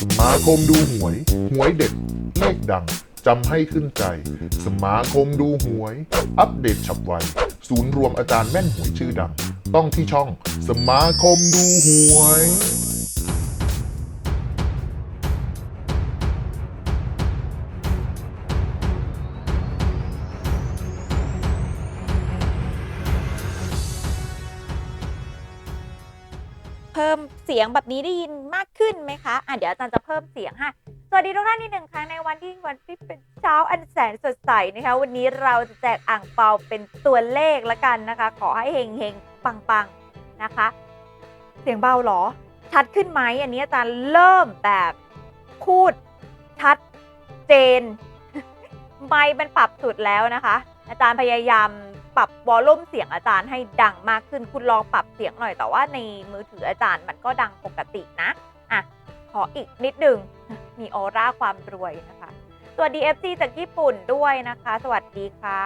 สมาคมดูหวย หวยเด็ดเลขดังจำให้ขึ้นใจ สมาคมดูหวย อัปเดตฉับไว ศูนย์รวมอาจารย์แม่นหวยชื่อดัง ต้องที่ช่อง สมาคมดูหวยเพิ่มเสียงแบบนี้ได้ยิน ขึ้นไหมคะ อะเดี๋ยวอาจารย์จะเพิ่มเสียงให้สวัสดีทุกท่านที่หนึ่งครั้งในวันที่วันที่เป็นเช้าอันแสนสดใสนะคะ วันนี้เราจะแจกอ่างเปาเป็นตัวเลขละกันนะคะ ขอให้เฮงเฮงปังปังนะคะ เสียงเบาเหรอ ชัดขึ้นไหมอันนี้อาจารย์เริ่มแบบพูดชัดเจน ไมค์มันปรับสุดแล้วนะคะ อาจารย์พยายามปรับวอลลุ่มเสียงอาจารย์ให้ดังมากขึ้น คุณลองปรับเสียงหน่อยแต่ว่าในมือถืออาจารย์มันก็ดังปกตินะ อะขออีกนิดหนึ่งมีออร่าความรวยนะคะ สวัสดี FC จากญี่ปุ่นด้วยนะคะ สวัสดีค่ะ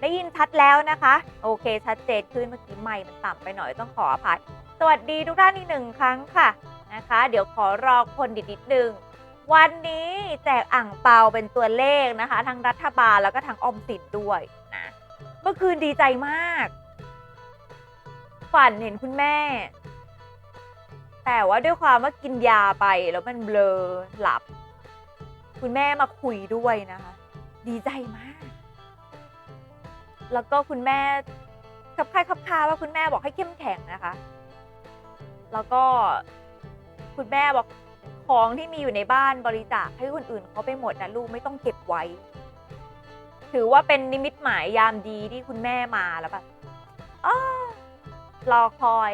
ได้ยินชัดแล้วนะคะ โอเค ชัดเจนขึ้นเมื่อกี้ไมค์มันต่ำไปหน่อยต้องขออภัย สวัสดีทุกท่านอีกหนึ่งครั้งค่ะนะคะ เดี๋ยวขอรอคนดิดนิดนึงวันนี้แจกอ่างเปาเป็นตัวเลขนะคะ ทั้งรัฐบาลแล้วก็ทั้งอมสินด้วยนะเมื่อคืนดีใจมาก ฝันเห็นคุณแม่ แต่ว่าด้วยความว่ากินยาไปแล้วมันเบลอหลับ คุณแม่มาคุยด้วยนะคะ ดีใจมาก แล้วก็คุณแม่ขับคายขับคาว่าคุณแม่บอกให้เข้มแข็งนะคะ แล้วก็คุณแม่บอกของที่มีอยู่ในบ้านบริจาคให้คนอื่นเขาไปหมดนะลูกไม่ต้องเก็บไว้ ถือว่าเป็นนิมิตหมายยามดีที่คุณแม่มาแล้วแบบอ้อรอคอย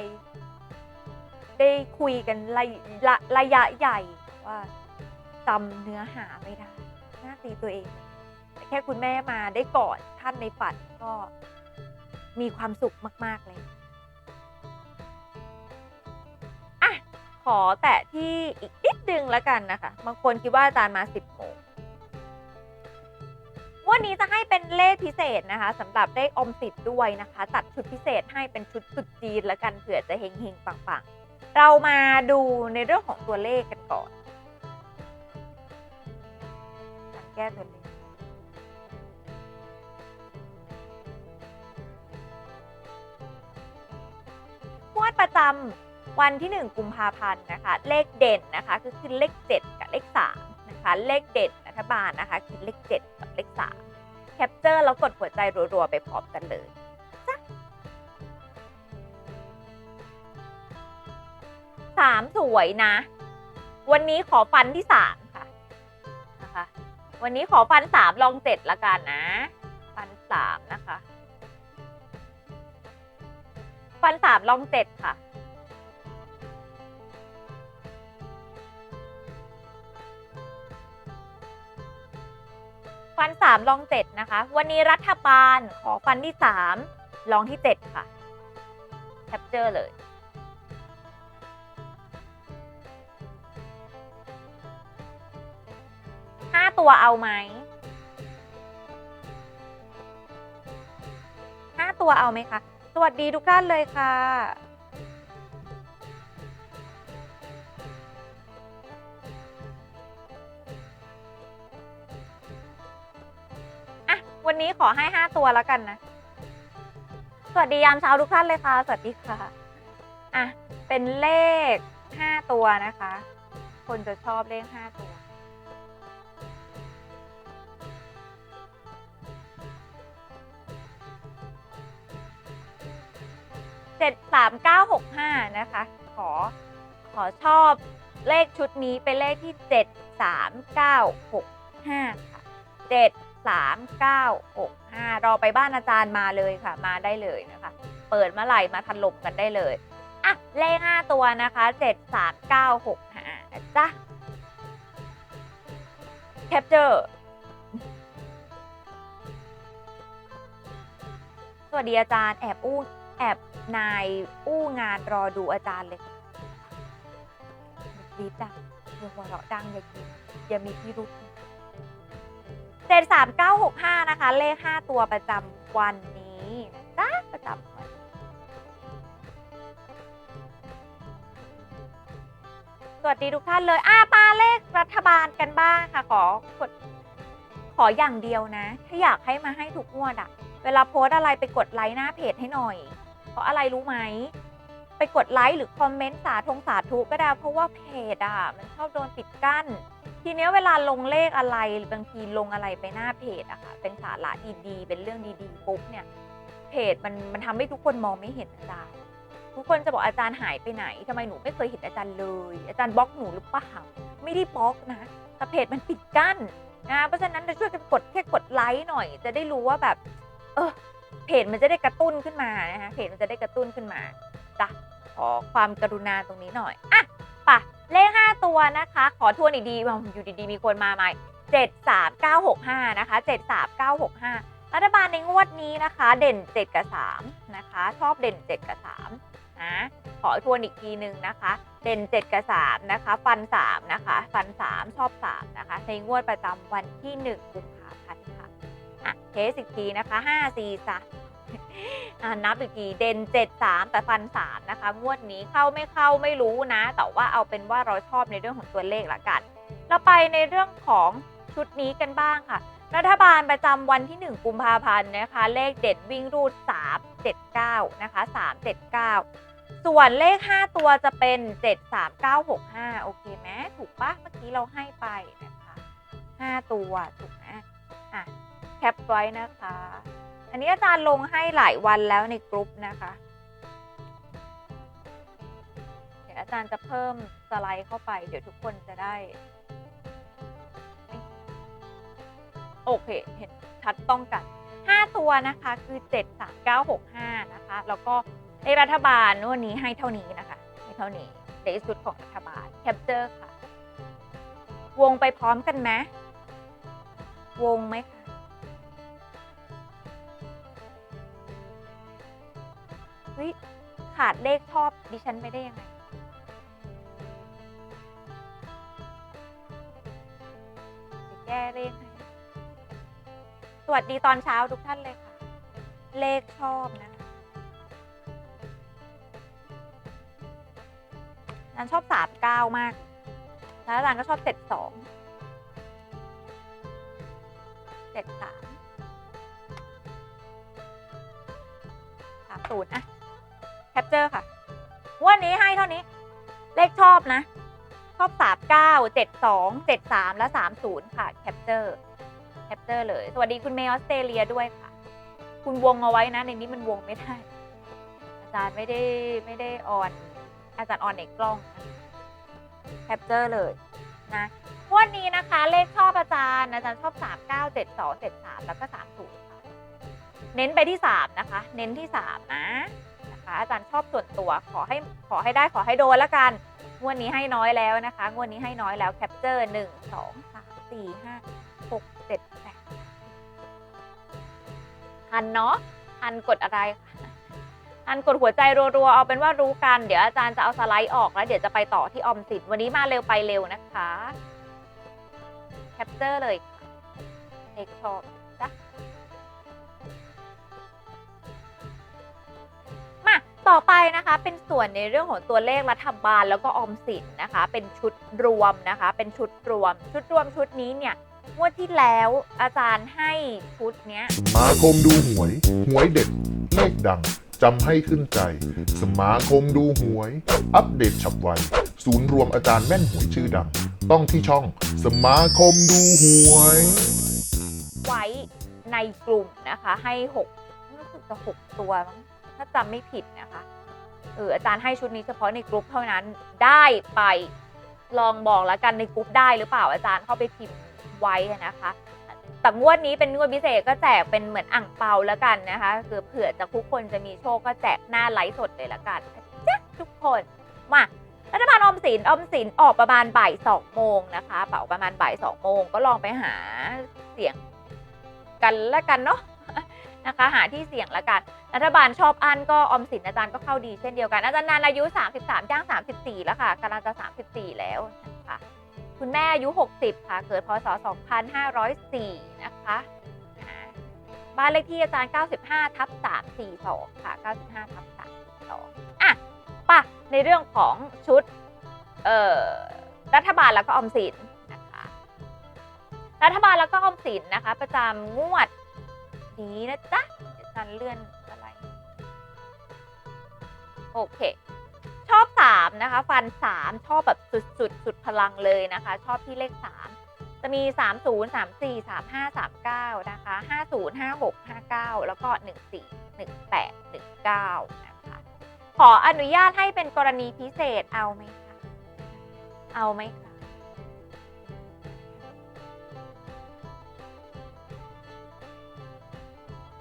ได้คุยกันระยะระยะใหญ่ว่าจำเนื้อหาไม่ได้หน้าตีตัวเองแต่แค่คุณแม่มาได้กอดท่านในฝันก็มีความสุขมาก ๆ เลยอะขอแตะที่อีกนิดนึงแล้วกันนะคะ บางคนคิดว่าอาจารย์มา 10โมงวันนี้จะให้เป็นเลขพิเศษนะคะสำหรับเลขอมสิทธิ์ด้วยนะคะ จัดชุดพิเศษให้เป็นชุดสุดจีนแล้วกันเผื่อจะเฮงเฮงๆปังๆ เรามาดูในเรื่องของตัวเลขกันก่อนการแก้ตัวเลขงวดประจำวันที่ 1 กุมภาพันธ์นะคะ เลขเด่นนะคะคือคือเลข 7 กับเลข3นะคะ เลขเด่นรัฐบาลนะคะคือเลข 7 กับเลข3แคปเจอร์แล้วกดหัวใจรัวๆไปพร้อมกันเลย สามสวยนะ วันนี้ขอฟันที่สามค่ะนะคะ วันนี้ขอฟันสามลองเจ็ดละกันนะ ฟันสามนะคะ ฟันสามลองเจ็ดค่ะฟันสามลองเจ็ดนะคะ วันนี้รัฐบาลขอฟันที่สามลองที่เจ็ดค่ะ แคปเจอร์เลย ตัวเอาไหมห้าตัวเอาไหมคะ สวัสดีทุกท่านเลยค่ะ อะ วันนี้ขอให้5ตัวแล้วกันนะ สวัสดียามเช้าทุกท่านเลยค่ะ สวัสดีค่ะ อะ เป็นเลข5ตัวนะคะ คนจะชอบเลข5ตัว เจ็ดสามเก้าหกห้านะคะ ขอขอชอบเลขชุดนี้เป็นเลขที่เจ็ดสามเก้าหกห้าค่ะเจ็ดสามเก้าหกห้ารอไปบ้านอาจารย์มาเลยค่ะ มาได้เลยนะคะ เปิดเมื่อไหร่มาถล่มกันได้เลยอะเลขห้าตัวนะคะเจ็ดสามเก้าหกห้านะจ๊ะแคปเจอร์สวัสดีอาจารย์แอบอู้ แอบนายอู้งานรอดูอาจารย์เลยค่ะดีดังอย่าหัวเราะดังอย่ากินอย่ามีพิรุษเจ็ดสามเก้าหกห้านะคะ เลขห้าตัวประจำวันนี้นะจ๊ะประจำวันสวัสดีทุกท่านเลยอ่าปาเลขรัฐบาลกันบ้างค่ะ ขอกดขออย่างเดียวนะ ถ้าอยากให้มาให้ทุกงวดอะเวลาโพสอะไรไปกดไลค์หน้าเพจให้หน่อย ราะอะไรรู้ไหม ไปกดไลค์หรือคอมเมนต์สาธงสาธุก็ได้ เพราะว่าเพจอะมันชอบโดนปิดกั้น ทีเนี้ยเวลาลงเลขอะไรหรือบางทีลงอะไรไปหน้าเพจอะค่ะ เป็นสาระดีๆ เป็นเรื่องดีๆปุ๊บเนี่ย เพจมันมันทำให้ทุกคนมองไม่เห็นอาจารย์ ทุกคนจะบอกอาจารย์หายไปไหนทำไมหนูไม่เคยเห็นอาจารย์เลย อาจารย์บล็อกหนูหรือเปล่าไม่ได้บล็อกนะแต่เพจมันปิดกั้นนะเพราะฉะนั้นจะช่วยกันกดแค่กดไลค์หน่อย จะได้รู้ว่าแบบ เออ เพจมันจะได้กระตุ้นขึ้นมานะคะเพจมันจะได้กระตุ้นขึ้นมาจ้ะขอความกรุณาตรงนี้หน่อยอะป่ะเลข 5 ตัวนะคะ ขอทวนอีกดีอยู่ดีๆ มีคนมาใหม่73965 นะคะ 73965 รัฐบาลในงวดนี้นะคะ เด่น 7 กับ 3 นะคะ ชอบเด่น 7 กับ 3 นะ ขอทวนอีกทีหนึ่งนะคะ เด่น 7 กับ 3 นะคะ ฟัน 3 นะคะ ฟัน 3 ชอบ 3 นะคะ ในงวดประจำวันที่ 1 กุมภาพันธ์ค่ะ อะเทสอีกทีนะคะ5 4 3อะนับอีกทีเด่น 7 3 แต่ฟัน 3 นะคะ งวดนี้เข้าไม่เข้าไม่รู้นะ แต่ว่าเอาเป็นว่าเราชอบในเรื่องของตัวเลขละกัน เราไปในเรื่องของชุดนี้กันบ้างค่ะ รัฐบาลประจำวันที่ 1 กุมภาพันธ์นะคะ เลขเด็ดวิ่งรูด 3 7 9 นะคะ 3 7 9 ส่วนเลข 5 ตัวจะเป็น 7 3 9 6 5 โอเคไหมถูกปะเมื่อกี้เราให้ไปนะคะ 5 ตัวถูกไหมอะ แคปไว้นะคะ อันนี้อาจารย์ลงให้หลายวันแล้วในกรุ๊ปนะคะ เดี๋ยวอาจารย์จะเพิ่มสไลด์เข้าไป เดี๋ยวทุกคนจะได้ โอเค เห็นชัดต้องกัน 5 ตัวนะคะคือ 7 3 9 6 5 นะคะ แล้วก็ในรัฐบาลวันนี้ให้เท่านี้นะคะ ให้เท่านี้ในสุดของรัฐบาลแคปเจอร์ค่ะ วงไปพร้อมกันไหมวงไหมคะ เฮ้ยขาดเลขชอบดิฉันไปได้ยังไงเดี๋ยวแก้เลขให้สวัสดีตอนเช้าทุกท่านเลยค่ะ เลขชอบนะคะอาจารย์ชอบสามเก้ามาก แล้วอาจารย์ก็ชอบเจ็ดสอง เจ็ดสามสามศูนย์อะ ปเจอร์ค่ะวันนี้ให้เท่านี้ เลขชอบนะ ชอบสามเก้าเจ็ดสองเจ็ดสามและสามศูนย์ค่ะแคปเจอร์แคปเจอร์เลย สวัสดีคุณเมย์ออสเตรเลียด้วยค่ะ คุณวงเอาไว้นะ ในนี้มันวงไม่ได้ อาจารย์ไม่ได้ไม่ได้ออน อาจารย์ออนในกล้องแคปเจอร์เลยนะวันนี้นะคะ เลขชอบอาจารย์อาจารย์ชอบ3 9 7 2 7 3แล้วก็30ค่ะ เน้นไปที่3นะคะ เน้นที่3นะนะ อาจารย์ชอบส่วนตัวขอให้ขอให้ได้ขอให้โดนละกัน งวดนี้ให้น้อยแล้วนะคะ งวดนี้ให้น้อยแล้วแคปเจอร์1 2 3 4 5 6 7 8ทันเนาะทันกดอะไรคะทันกดหัวใจรัวๆ เอาเป็นว่ารู้กัน เดี๋ยวอาจารย์จะเอาสไลด์ออกแล้วเดี๋ยวจะไปต่อที่ออมสินวันนี้มาเร็วไปเร็วนะคะ แคปเจอร์เลยเอกชอบ ต่อไปนะคะเป็นส่วนในเรื่องของตัวเลขรัฐบาลแล้วก็ออมสินนะคะ เป็นชุดรวมนะคะ เป็นชุดรวม ชุดรวมชุดนี้เนี่ยงวดที่แล้วอาจารย์ให้ชุดเนี้ยสมาคมดูหวย หวยเด็ดเลขดังจำให้ขึ้นใจ สมาคมดูหวย อัปเดตฉับไว ศูนย์รวมอาจารย์แม่นหวยชื่อดัง ต้องที่ช่อง สมาคมดูหวย ไว้ในกลุ่มนะคะ ให้หกรู้สึกจะหกตัวมั้ง ถ้าจำไม่ผิดนะคะเอออาจารย์ให้ชุดนี้เฉพาะในกลุ่มเท่านั้นได้ไปลองบอกแล้วกันในกลุ่มได้หรือเปล่าอาจารย์เข้าไปพิมพ์ไว้นะคะแต่งวดนี้เป็นงวดพิเศษก็แจกเป็นเหมือนอ่างเปาแล้วกันนะคะคือเผื่อจะทุกคนจะมีโชคก็แจกหน้าไลฟ์สดเลยละกันจ้ะทุกคนมารัฐบาลอมสินออมสินออกประมาณบ่ายสองโมงนะคะเป่าประมาณบ่ายสองโมงก็ลองไปหาเสียงกันละกันเนาะ นะคะ หาที่เสี่ยงละกัน รัฐบาลชอบอันก็ออมสินอาจารย์ก็เข้าดีเช่นเดียวกัน อาจารย์นานอายุ 33ย่าง 34 แล้วค่ะกำลังจะ 34 แล้วนะคะคุณแม่อายุ 60 ค่ะ เกิดพศ 2504 นะคะอ่าบ้านเลขที่อาจารย์ 95 ทับ342 ค่ะ 95 ทับ342 อะป่ะ ในเรื่องของชุด เอ่อ รัฐบาลแล้วก็ออมสินนะคะ รัฐบาลแล้วก็ออมสินนะคะ ประจำงวด นี้นะจ๊ะเดี๋ยวจันเลื่อนอะไร โอเค ชอบสามนะคะ ฟันสามชอบแบบสุดสุดสุดพลังเลยนะคะ ชอบที่เลขสามจะมี 3 0 3 4 3 5 3 9 นะคะ 50 56 59 แล้วก็ 14 18 19 นะคะ ขออนุญาตให้เป็นกรณีพิเศษเอาไหมคะ เอาไหมคะ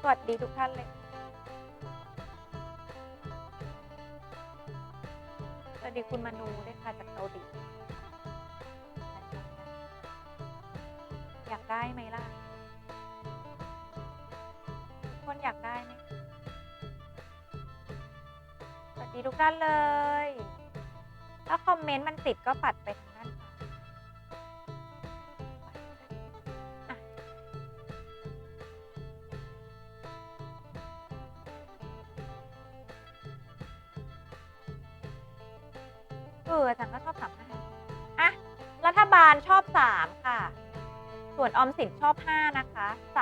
วัสดีทุกท่านเลย สวัสดีคุณมนูด้วยค่ะจากเกาหลีอยากได้ไหมล่ะทุกคนอยากได้ไหมสวัสดีทุกท่านเลย ถ้าคอมเมนต์มันติดก็ปัดไป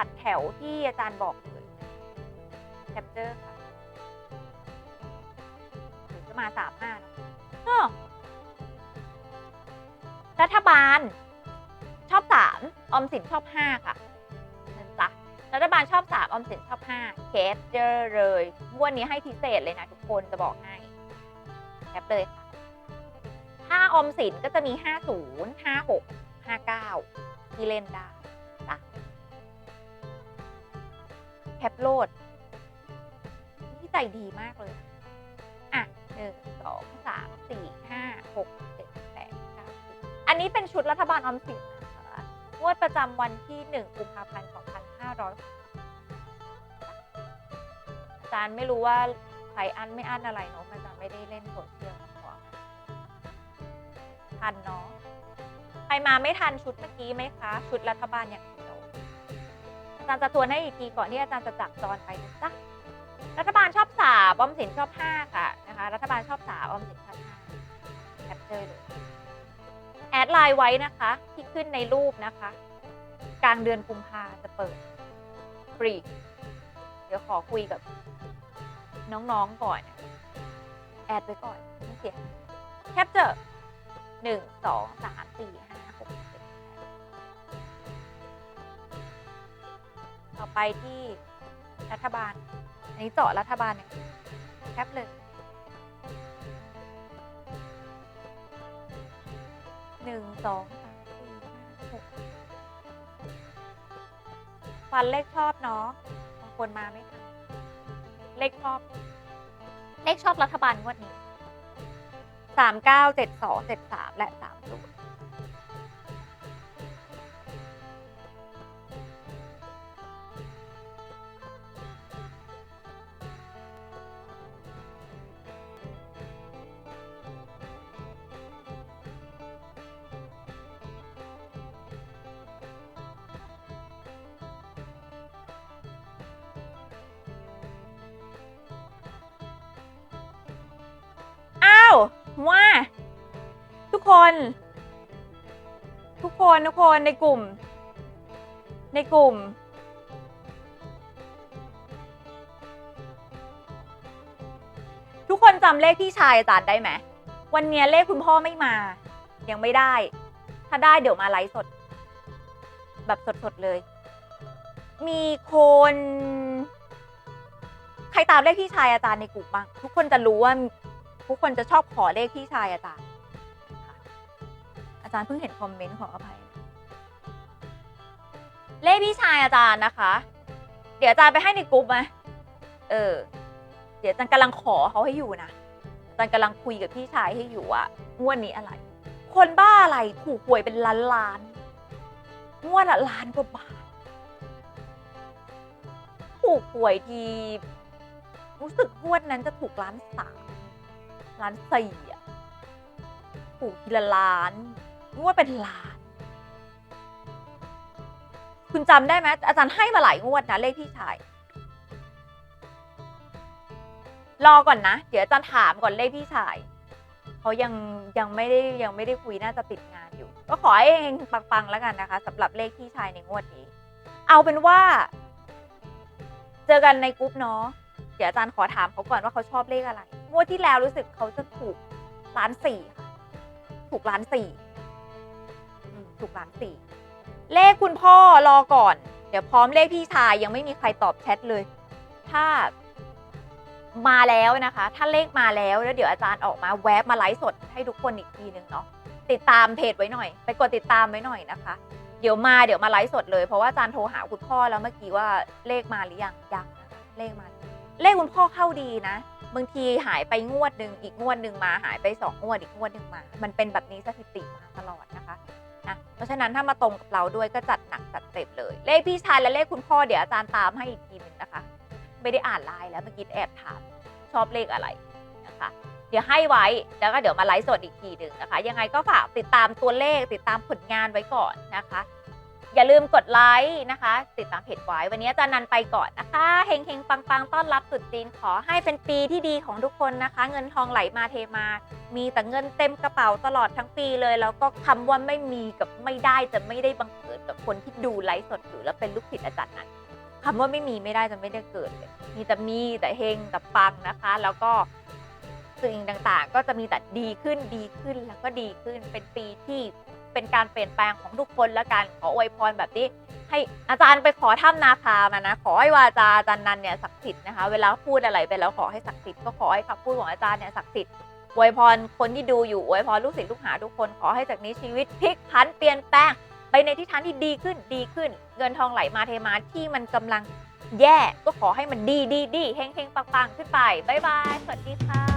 ดแถวที่อาจารย์บอกเลยแคปเจอร์ค่ะหรือจะมาสามห้านะอ้อรัฐบาล ชอบสามออมสินชอบห้าค่ะนั่นจ้ะรัฐบาลชอบสามออมสินชอบห้าแคปเจอร์เลยงวดนี้ให้พิเศษเลยนะทุกคนจะบอกให้แคปเลยค่ะถ้าออมสินก็จะมี 50 56 59 ที่เล่นได้ แคปโลดที่ใจดีมากเลย อะหนึ่งสองสามสี่ห้าหกเจ็ดแปดเก้าสิบอันนี้เป็นชุดรัฐบาลออมสินนะคะงวดประจำวันที่หนึ่งกุมภาพันธ์สองพันห้าร้อยอาจารย์ไม่รู้ว่าใครอันไม่อันอะไรเนาะอาจารย์ไม่ได้เล่นโซเชียลมาก่อนทันเนาะใครมาไม่ทันชุดเมื่อกี้ไหมคะ ชุดรัฐบาลอย่างเดีย อาจารย์จะทวนให้อีกทีก่อนที่อาจารย์จะจับจอนไปนะจ๊ะรัฐบาลชอบสามอมสินชอบห้าค่ะนะคะรัฐบาลชอบสามอมสินชอบห้าแคปเจอร์เลยแอดไลน์ไว้นะคะที่ขึ้นในรูปนะคะ กลางเดือนกุมภาจะเปิดฟรี เดี๋ยวขอคุยกับน้องๆก่อน แอดไว้ก่อนไม่เสียแคปเจอร์หนึ่งสองสามสี่ห้า ต่อไปที่รัฐบาล อันนี้เจาะรัฐบาลเนี่ยแคปเลยหนึ่งสองสามสี่ห้าหกฟันเลขชอบเนาะบางคนมาไม่ทันเลขชอบ เลขชอบรัฐบาลงวดนี้สามเก้าเจ็ดสองเจ็ดสามและสามศูนย์ ว่า ทุกคน ทุกคนทุกคนในกลุ่ม ในกลุ่ม ทุกคนจำเลขพี่ชายอาจารย์ได้ไหมวันเนี้ยเลขคุณพ่อไม่มา ยังไม่ได้ ถ้าได้เดี๋ยวมาไลฟ์สด แบบสดๆเลย มีคน ใครตามเลขพี่ชายอาจารย์ในกลุ่มบ้างทุกคนจะรู้ว่า ทุกคนจะชอบขอเลขพี่ชายอาจารย์อาจารย์เพิ่งเห็นคอมเมนต์ขออภัย เลขพี่ชายอาจารย์นะคะ เดี๋ยวอาจารย์ไปให้ในกลุ่มไหมเออ เดี๋ยวอาจารย์กำลังขอเขาให้อยู่นะอาจารย์กำลังคุยกับพี่ชายให้อยู่ว่างวดนี้อะไร คนบ้าอะไรถูกหวยเป็นล้านล้านงวดละล้านกว่าบาทถูกหวยทีรู้สึกงวดนั้นจะถูกล้านสาม ล้านสี่อะถูกทีละล้านงวดเป็นล้าน คุณจำได้ไหมอาจารย์ให้มาหลายงวดนะเลขพี่ชาย รอก่อนนะ เดี๋ยวอาจารย์ถามก่อนเลขพี่ชายเขายังยังไม่ได้ยังไม่ได้คุยน่าจะติดงานอยู่ ก็ขอให้เฮงปังๆแล้วกันนะคะสำหรับเลขพี่ชายในงวดนี้ เอาเป็นว่า เจอกันในกรุ๊ปเนาะเดี๋ยวอาจารย์ขอถามเขาก่อนว่าเขาชอบเลขอะไร งวดที่แล้วรู้สึกเขาจะถูกล้านสี่ค่ะถูกล้านสี่ถูกล้านสี่เลขคุณพ่อรอก่อน เดี๋ยวพร้อมเลขพี่ชายยังไม่มีใครตอบแชทเลย ถ้ามาแล้วนะคะ ถ้าเลขมาแล้วแล้วเดี๋ยวอาจารย์ออกมาแวบมาไลฟ์สดให้ทุกคนอีกทีนึงเนาะติดตามเพจไว้หน่อย ไปกดติดตามไว้หน่อยนะคะ เดี๋ยวมาเดี๋ยวมาไลฟ์สดเลยเพราะว่าอาจารย์โทรหาคุณพ่อแล้วเมื่อกี้ว่าเลขมาหรือยังยังนะคะเลขมา เลขคุณพ่อเข้าดีนะ บางทีหายไปงวดหนึ่งอีกงวดหนึ่งมาหายไปสองงวดอีกงวดหนึ่งมา มันเป็นแบบนี้สถิติมาตลอดนะคะนะเพราะฉะนั้นถ้ามาตรงกับเราด้วยก็จัดหนักจัดเต็มเลย เลขพี่ชายและเลขคุณพ่อเดี๋ยวอาจารย์ตามให้อีกทีหนึ่งนะคะ ไม่ได้อ่านไลน์แล้วเมื่อกี้แอบถามชอบเลขอะไรนะคะ เดี๋ยวให้ไว้แล้วก็เดี๋ยวมาไลฟ์สดอีกทีหนึ่งนะคะ ยังไงก็ฝากติดตามตัวเลขติดตามผลงานไว้ก่อนนะคะ อย่าลืมกดไลค์นะคะ ติดตามเพจไว้ วันนี้อาจารย์นันไปก่อนนะคะเฮงเฮงปังปังต้อนรับตรุษจีนขอให้เป็นปีที่ดีของทุกคนนะคะ เงินทองไหลมาเทมา มีแต่เงินเต็มกระเป๋าตลอดทั้งปีเลย แล้วก็คำว่าไม่มีกับไม่ได้จะไม่ได้บังเกิดกับคนที่ดูไลฟ์สดอยู่แล้วเป็นลูกศิษย์อาจารย์นันคำว่าไม่มีไม่ได้จะไม่ได้เกิดเลยมีแต่มีแต่เฮงแต่ปังนะคะ แล้วก็สิ่งต่างๆ ก็จะมีแต่ดีขึ้นดีขึ้นแล้วก็ดีขึ้นเป็นปีที่ เป็นการเปลี่ยนแปลงของทุกคนและการขออวยพรแบบนี้ ให้อาจารย์ไปขอถ้ำนาคามานะ ขอให้วาจาอาจารย์นันเนี่ยศักดิ์สิทธิ์นะคะเวลาพูดอะไรไปแล้วขอให้ศักดิ์สิทธิ์ก็ขอให้คำพูดของอาจารย์เนี่ยศักดิ์สิทธิ์อวยพรคนที่ดูอยู่อวยพรลูกศิษย์ลูกหาทุกคนขอให้จากนี้ชีวิตพลิกผันเปลี่ยนแปลงไปในทิศทางที่ดีขึ้นดีขึ้น เงินทองไหลมาเทมาที่มันกำลังแย่ก็ขอให้มันดีดีดีเฮงเฮงปังปังขึ้นไปบ๊ายบายสวัสดีค่ะ